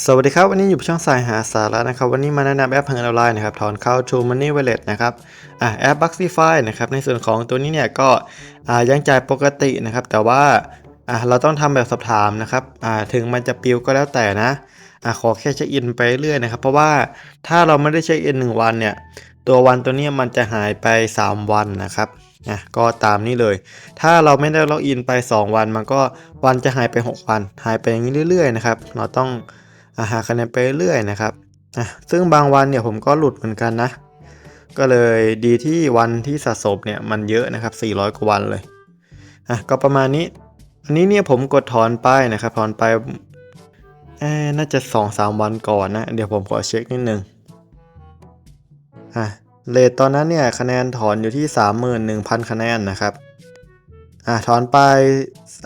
สวัสดีครับ วันนี้อยู่ช่องสายหาสาระนะครับ วันนี้มาแนะนำแอปพังออนไลน์นะครับ ถอนเข้า True Money Wallet นะครับอ่าแอป Buxify นะครับ ในส่วนของตัวนี้เนี่ยก็อ่ายังจ่ายปกตินะครับ แต่ว่าอ่าเราต้องทำแบบสอบถามนะครับอ่าถึงมันจะปิวก็แล้วแต่นะอ่าขอแค่เช็คอินไปเรื่อยนะครับ เพราะว่าถ้าเราไม่ได้เช็คอิน1วันเนี่ย ตัววันตัวนี้มันจะหายไป 3 วันนะครับอะก็ตามนี้เลย ถ้าเราไม่ได้ล็อกอินไป 2 วัน มันก็วันจะหายไป 6 วัน หายไปอย่างนี้เรื่อยๆนะครับ เราต้อง หาคะแนนไปเรื่อยนะครับซึ่งบางวันเนี่ยผมก็หลุดเหมือนกันนะ ก็เลยดีที่วันที่สะสมเนี่ยมันเยอะนะครับ 400 กว่าวันเลยอะก็ประมาณนี้ อันนี้เนี่ยผมกดถอนไปนะครับถอนไปน่าจะ 2-3 วันก่อนนะ เดี๋ยวผมขอเช็คนิดนึงอะเลทตอนนั้นเนี่ยคะแนนถอนอยู่ที่ 31,000 คะแนนนะครับอะถอนไป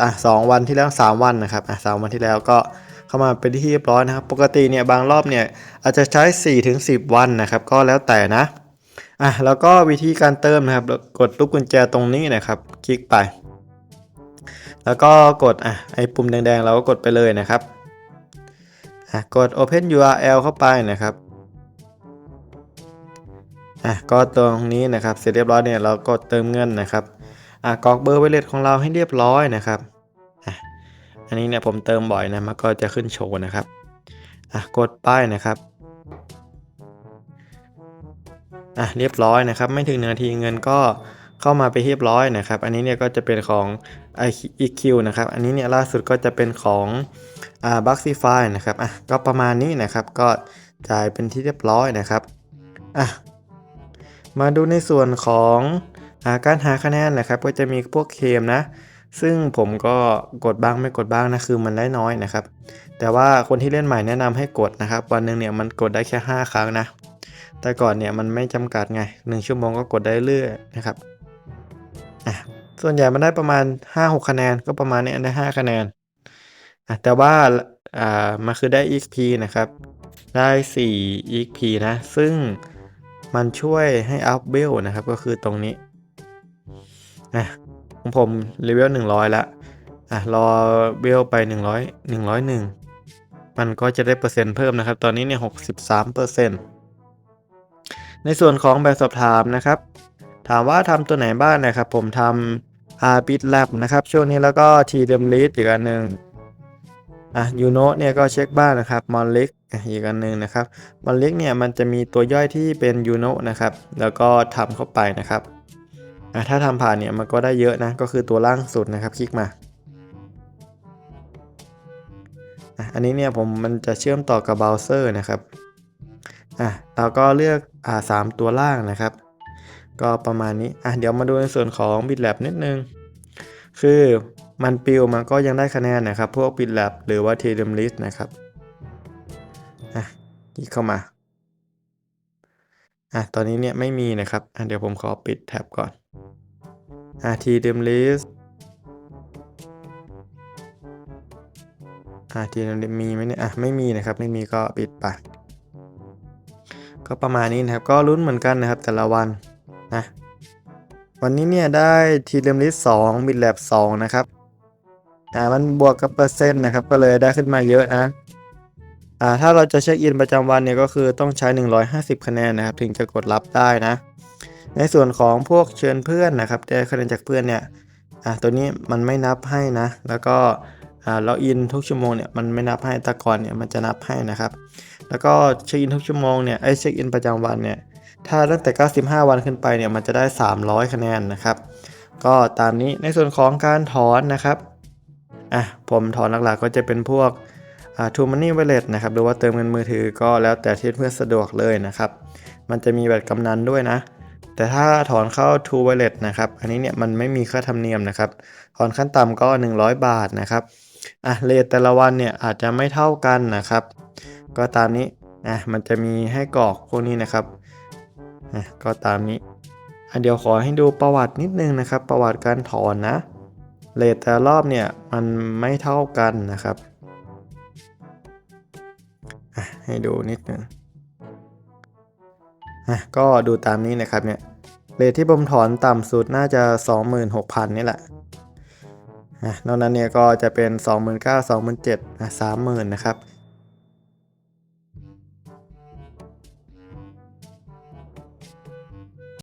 อะสองวันที่แล้ว 3 วันนะครับอะสามวันที่แล้วก็ เข้ามาเป็นที่เรียบร้อยนะครับ ปกติเนี่ยบางรอบเนี่ยอาจจะใช้ 4-10 วันนะครับ ก็แล้วแต่นะอะแล้วก็วิธีการเติมนะครับ กดลูกกุญแจตรงนี้นะครับ คลิกไป แล้วก็กดอะไอ้ปุ่มแดงๆ เราก็กดไปเลยนะครับอะกด Open URL เข้าไปนะครับอะก็ตรงนี้นะครับ เสร็จเรียบร้อยเนี่ยเรากดเติมเงินนะครับอะกรอกเบอร์ไวเลตของเราให้เรียบร้อยนะครับ อันนี้เนี่ยผมเติมบ่อยนะมันก็จะขึ้นโชว์นะครับอะกดป้ายนะครับอะเรียบร้อยนะครับ ไม่ถึงหนึ่งนาทีเงินก็เข้ามาไปเรียบร้อยนะครับ อันนี้เนี่ยก็จะเป็นของ EQ นะครับ อันนี้เนี่ยล่าสุดก็จะเป็นของอ่า Buxify นะครับอะก็ประมาณนี้นะครับก็จ่ายเป็นที่เรียบร้อยนะครับอะมาดูในส่วนของอาการหาคะแนนนะครับ ก็จะมีพวกเคมนะ ซึ่งผมก็กดบ้างไม่กดบ้างนะคือมันได้น้อยนะครับ แต่ว่าคนที่เล่นใหม่แนะนำให้กดนะครับ วันหนึ่งเนี่ยมันกดได้แค่ 5 ครั้งนะ แต่ก่อนเนี่ยมันไม่จำกัดไง 1 ชั่วโมงก็กดได้เรื่อยนะครับอะส่วนใหญ่มันได้ประมาณ 5-6 คะแนนก็ประมาณนี้ได้ 5 คะแนนอะแต่ว่าอ่ามันคือได้ exp นะครับ ได้4 XP นะ ซึ่งมันช่วยให้อัพเวลนะครับ ก็คือตรงนี้อะ ของผมเลเวล100 แล้ว อะ รอเวลไป 100 101 มันก็จะได้เปอร์เซ็นต์เพิ่มนะครับ ตอนนี้เนี่ย63เปอร์เซ็นต์ในส่วนของแบบสอบถามนะครับ ถามว่าทำตัวไหนบ้างนะครับ ผมทำ r b i t lab นะครับ ช่วงนี้แล้วก็ t d e m l e a d อีกอันหนึ่งอะยูโนเนี่ยก็เช็คบ้างนะครับมอนลิกอีกอันหนึ่งนะครับมอนลิกเนี่ยมันจะมีตัวย่อยที่เป็นยูโนนะครับ แล้วก็ทำเข้าไปนะครับ อะถ้าทำผ่านเนี่ยมันก็ได้เยอะนะก็คือตัวล่างสุดนะครับ คลิกมาอันนี้เนี่ยผมมันจะเชื่อมต่อกับเบราว์เซอร์นะครับอะเราก็เลือกอ่าสามตัวล่างนะครับ ก็ประมาณนี้อะเดี๋ยวมาดูในส่วนของ BitLab นิดนึง คือมันปิวมันก็ยังได้คะแนนนะครับ พวก BitLab หรือว่า t d e m l i s t นะครับอะคลิกเข้ามาอะตอนนี้เนี่ยไม่มีนะครับอะเดี๋ยวผมขอปิดแท็บก่อน rt d e m l i s t rt d e m l i s t มีไหมเนี่ย อะ ไม่มีนะครับ ไม่มีก็ปิดไป ก็ประมาณนี้นะครับ ก็ลุ้นเหมือนกันนะครับแต่ละวันนะ วันนี้เนี่ยได้ทีเรมลิสสองบิดแลบสองนะครับ อ่า มันบวกกับเปอร์เซ็นต์นะครับ ก็เลยได้ขึ้นมาเยอะนะอ่าถ้าเราจะเช็คอินประจำวันเนี่ยก็คือต้องใช้ 150 คะแนนนะครับ ถึงจะกดรับได้นะ ในส่วนของพวกเชิญเพื่อนนะครับได้คะแนนจากเพื่อนเนี่ยอ่าตัวนี้มันไม่นับให้นะ แล้วก็อ่าล็อกอินทุกชั่วโมงเนี่ยมันไม่นับให้ต่ก่อนเนี่ยมันจะนับให้นะครับ แล้วก็เช็คอินทุกชั่วโมงเนี่ยไอเช็คอินประจำวันเนี่ยถ้าตั้งแต่ 95 วันขึ้นไปเนี่ยมันจะได้ 300 คะแนนนะครับ ก็ตามนี้ในส่วนของการถอนนะครับอะผมถอนหลักๆก็จะเป็นพวกอ่า True Money Wallet นะครับหรือว่าเติมเงินมือถือก็แล้วแต่ที่เพื่อนสะดวกเลยนะครับ มันจะมีแบบกำนันด้วยนะ แต่ถ้าถอนเข้า True Wallet นะครับ อันนี้เนี่ยมันไม่มีค่าธรรมเนียมนะครับ ถอนขั้นต่ำก็ 100 บาทนะครับ อะเลทแต่ละวันเนี่ยอาจจะไม่เท่ากันนะครับ ก็ตามนี้ อะมันจะมีให้กรอกพวกนี้นะครับ อะก็ตามนี้อะเดี๋ยวขอให้ดูประวัตินิดนึงนะครับ ประวัติการถอนนะ เลทแต่รอบเนี่ยมันไม่เท่ากันนะครับ อะให้ดูนิดนึง อะก็ดูตามนี้นะครับเนี่ยเลทที่ผมถอนต่ำสุดน่าจะ 26,000 นี่แหละนอกนั้นเนี่ยก็จะเป็น 29,000 27,000อะ30,000 นะครับ